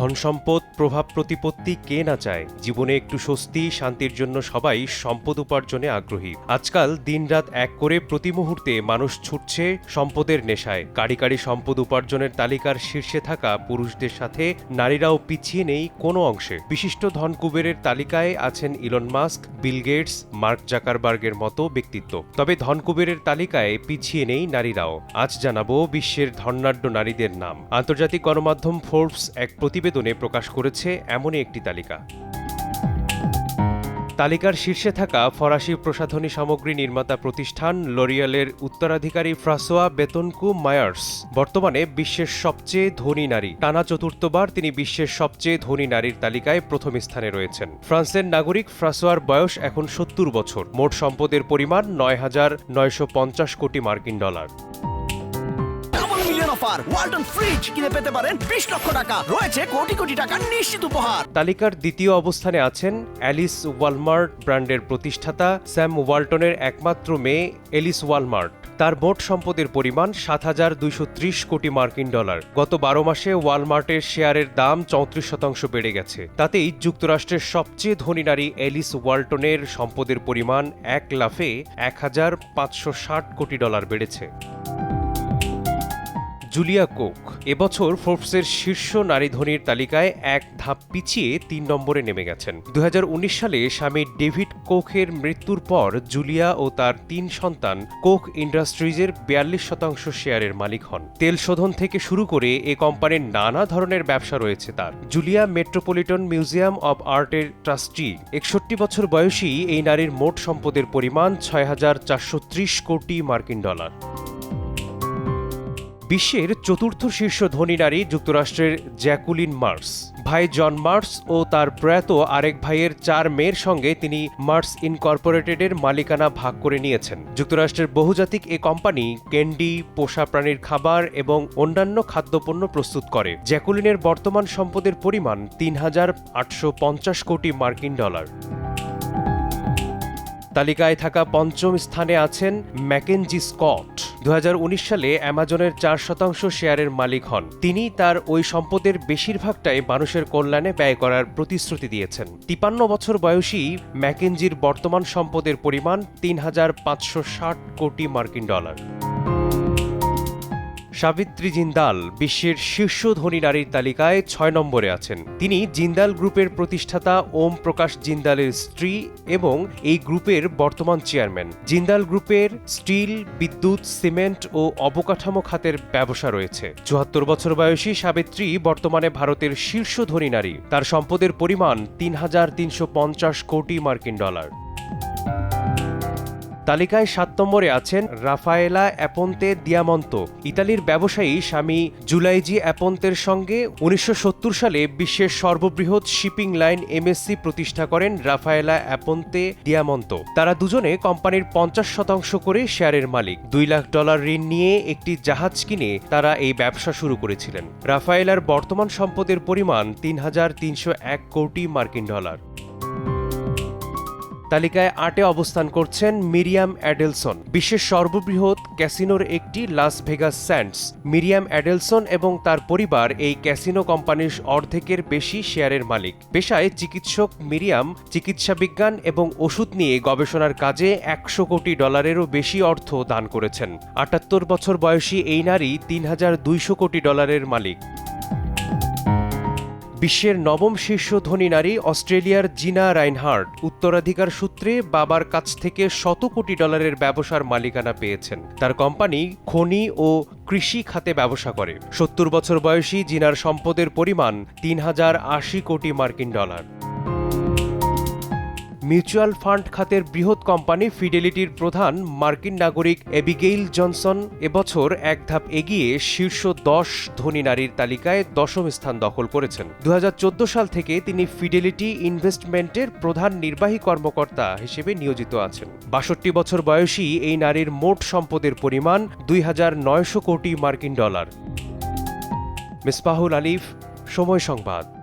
ধন সম্পদ, প্রভাব প্রতিপত্তি কে না চায়? জীবনে একটু স্বস্তি, শান্তির জন্য সবাই সম্পদ উপার্জনে আগ্রহী। আজকাল দিনরাত এক করে প্রতি মুহূর্তে মানুষ ছুটছে সম্পদের নেশায়। কারি কারি সম্পদ উপার্জনের তালিকার শীর্ষে থাকা পুরুষদের সাথে নারীরাও পিছিয়ে নেই কোনো অংশে। বিশিষ্ট ধন কুবেরের তালিকায় আছেন Elon Musk, Bill Gates, Mark জাকারবার্গের মতো ব্যক্তিত্ব। তবে ধন কুবেরের তালিকায় পিছিয়ে নেই নারীরাও। আজ জানাব বিশ্বের ধনাঢ্য নারীদের নাম। আন্তর্জাতিক গণমাধ্যম ফোর্বস এক প্রতিবেদনে প্রকাশ করেছে এমনই একটি তালিকা। তালিকার শীর্ষে থাকা ফরাসি প্রসাধনী সামগ্রী নির্মাতা প্রতিষ্ঠান লরিয়ালের উত্তরাধিকারী ফ্রাসোয়া বেতনকু মায়ার্স বর্তমানে বিশ্বের সবচেয়ে ধনী নারী। টানা চতুর্থবার তিনি বিশ্বের সবচেয়ে ধনী নারীর তালিকায় প্রথম স্থানে রয়েছেন। ফ্রান্সের নাগরিক ফ্রাসোয়ার বয়স এখন সত্তর বছর। মোট সম্পদের পরিমাণ নয় হাজার নয়শো পঞ্চাশ কোটি মার্কিন ডলার। অফার। ওয়ালটন ফ্রিজ কিনে পেতে পারেন বিশ লক্ষ টাকা। রয়েছে কোটি কোটি টাকার নিশ্চিত উপহার। তালিকার দ্বিতীয় অবস্থানে আছেন অ্যালিস ওয়ালমার্ট ব্র্যান্ডের প্রতিষ্ঠাতা স্যাম ওয়ালটনের একমাত্র মেয়ে এলিস ওয়ালমার্ট তার মোট সম্পদের পরিমাণ সাত হাজার দুইশো ত্রিশ কোটি মার্কিন ডলার। গত বারো মাসে ওয়ালমার্টের শেয়ারের দাম চৌত্রিশ শতাংশ বেড়ে গেছে। তাতেই যুক্তরাষ্ট্রের সবচেয়ে ধনী নারী এলিস ওয়ালটনের সম্পদের পরিমাণ এক লাফে এক হাজার পাঁচশো ষাট কোটি ডলার বেড়েছে। জুলিয়া কোক, এবছর ফোর্বসের শীর্ষ নারী ধনীর তালিকায় এক ধাপ পিছিয়ে তিন নম্বরে নেমে গেছেন। দু হাজার উনিশ সালে স্বামী ডেভিড কোখের মৃত্যুর পর জুলিয়া ও তার তিন সন্তান কোক ইন্ডাস্ট্রিজের বিয়াল্লিশ শতাংশ শেয়ারের মালিক হন। তেল শোধন থেকে শুরু করে এ কোম্পানির নানা ধরনের ব্যবসা রয়েছে তার। জুলিয়া মেট্রোপলিটন মিউজিয়াম অব আর্টের ট্রাস্টি, একষট্টি বছর বয়সী এই নারীর মোট সম্পদের পরিমাণ ছয় হাজার চারশো ত্রিশ কোটি মার্কিন ডলার। বিশ্বের চতুর্থ শীর্ষ ধনী নারী যুক্তরাষ্ট্রের জ্যাকুলিন মার্স। ভাই জন মার্স ও তার প্রয়াত আরেক ভাইয়ের চার মেয়ের সঙ্গে তিনি মার্স ইনকর্পোরেটেডের মালিকানা ভাগ করে নিয়েছেন। যুক্তরাষ্ট্রের বহুজাতিক এ কোম্পানি ক্যান্ডি, পোষা প্রাণীর খাবার এবং অন্যান্য খাদ্যপণ্য প্রস্তুত করে। জ্যাকুলিনের বর্তমান সম্পদের পরিমাণ তিন হাজার আটশো পঞ্চাশ কোটি মার্কিন ডলার। তালিকায় থাকা পঞ্চম স্থানে আছেন ম্যাকেনজি স্কট। দু হাজার উনিশ সালে অ্যামাজনের চার শতাংশ শেয়ারের মালিক হন। তিনি তার ওই সম্পদের বেশিরভাগটাই মানুষের কল্যাণে ব্যয় করার প্রতিশ্রুতি দিয়েছেন। তিপান্ন বছর বয়সী ম্যাকেঞ্জির বর্তমান সম্পদের পরিমাণ তিন হাজার পাঁচশো ষাট কোটি মার্কিন ডলার। সাবিত্রী জিন্দাল বিশ্বের শীর্ষ ধনী নারীর তালিকায় ছয় নম্বরে আছেন। তিনি জিন্দাল গ্রুপের প্রতিষ্ঠাতা ওম প্রকাশ জিন্দালের স্ত্রী এবং এই গ্রুপের বর্তমান চেয়ারম্যান। জিন্দাল গ্রুপের স্টিল, বিদ্যুৎ, সিমেন্ট ও অবকাঠামো খাতের ব্যবসা রয়েছে। চুয়াত্তর বছর বয়সী সাবিত্রী বর্তমানে ভারতের শীর্ষ ধনী নারী। তার সম্পদের পরিমাণ তিন হাজার তিনশো পঞ্চাশ কোটি মার্কিন ডলার। তালিকায় সাত নম্বরে আছেন রাফায়েলা অ্যাপন্তে দিয়ামন্ত। ইতালির ব্যবসায়ী স্বামী জুলাইজি অ্যাপন্তের সঙ্গে উনিশশো সত্তর সালে বিশ্বের সর্ববৃহৎ শিপিং লাইন এমএসসি প্রতিষ্ঠা করেন রাফায়েলা অ্যাপন্তে দিয়ামন্ত। তারা দুজনে কোম্পানির পঞ্চাশ শতাংশ করে শেয়ারের মালিক। দুই লাখ ডলার ঋণ নিয়ে একটি জাহাজ কিনে তারা এই ব্যবসা শুরু করেছিলেন। রাফায়েলার বর্তমান সম্পদের পরিমাণ তিন হাজার তিনশো এক কোটি মার্কিন ডলার। তালিকায় আটে অবস্থান করছেন মিরিয়াম অ্যাডেলসন। বিশ্বের সর্ববৃহৎ ক্যাসিনোর একটি Las Vegas Sands Miriam Adelson এবং তার পরিবার এই ক্যাসিনো কোম্পানির অর্ধেকের বেশি শেয়ারের মালিক। পেশায় চিকিৎসক মিরিয়াম চিকিৎসা বিজ্ঞান এবং ওষুধ নিয়ে গবেষণার কাজে একশো কোটি ডলারেরও বেশি অর্থ দান করেছেন। আটাত্তর বছর বয়সী এই নারী তিন হাজার দুইশো কোটি ডলারের মালিক। বিশ্বের নবম শীর্ষ ধনী নারী অস্ট্রেলিয়ার জিনা রাইনহার্ড উত্তরাধিকার সূত্রে বাবার কাছ থেকে শত কোটি ডলারের ব্যবসার মালিকানা পেয়েছেন। তার কোম্পানি খনি ও কৃষি খাতে ব্যবসা করে। সত্তর বছর বয়সী জিনার সম্পদের পরিমাণ তিন হাজার আশি কোটি মার্কিন ডলার। মিউচুয়াল ফান্ড খাতের বৃহৎ কোম্পানি ফিডেলিটির প্রধান মার্কিন নাগরিক এবিগেইল জনসন এবছর এক ধাপ এগিয়ে শীর্ষ দশ ধনী নারীর তালিকায় দশম স্থান দখল করেছেন। দু হাজার চোদ্দ সাল থেকে তিনি ফিডেলিটি ইনভেস্টমেন্টের প্রধান নির্বাহী কর্মকর্তা হিসেবে নিয়োজিত আছেন। বাষট্টি বছর বয়সী এই নারীর মোট সম্পদের পরিমাণ দুই হাজার নয়শো কোটি মার্কিন ডলার। মিসবাহুল আলিফ, সময় সংবাদ।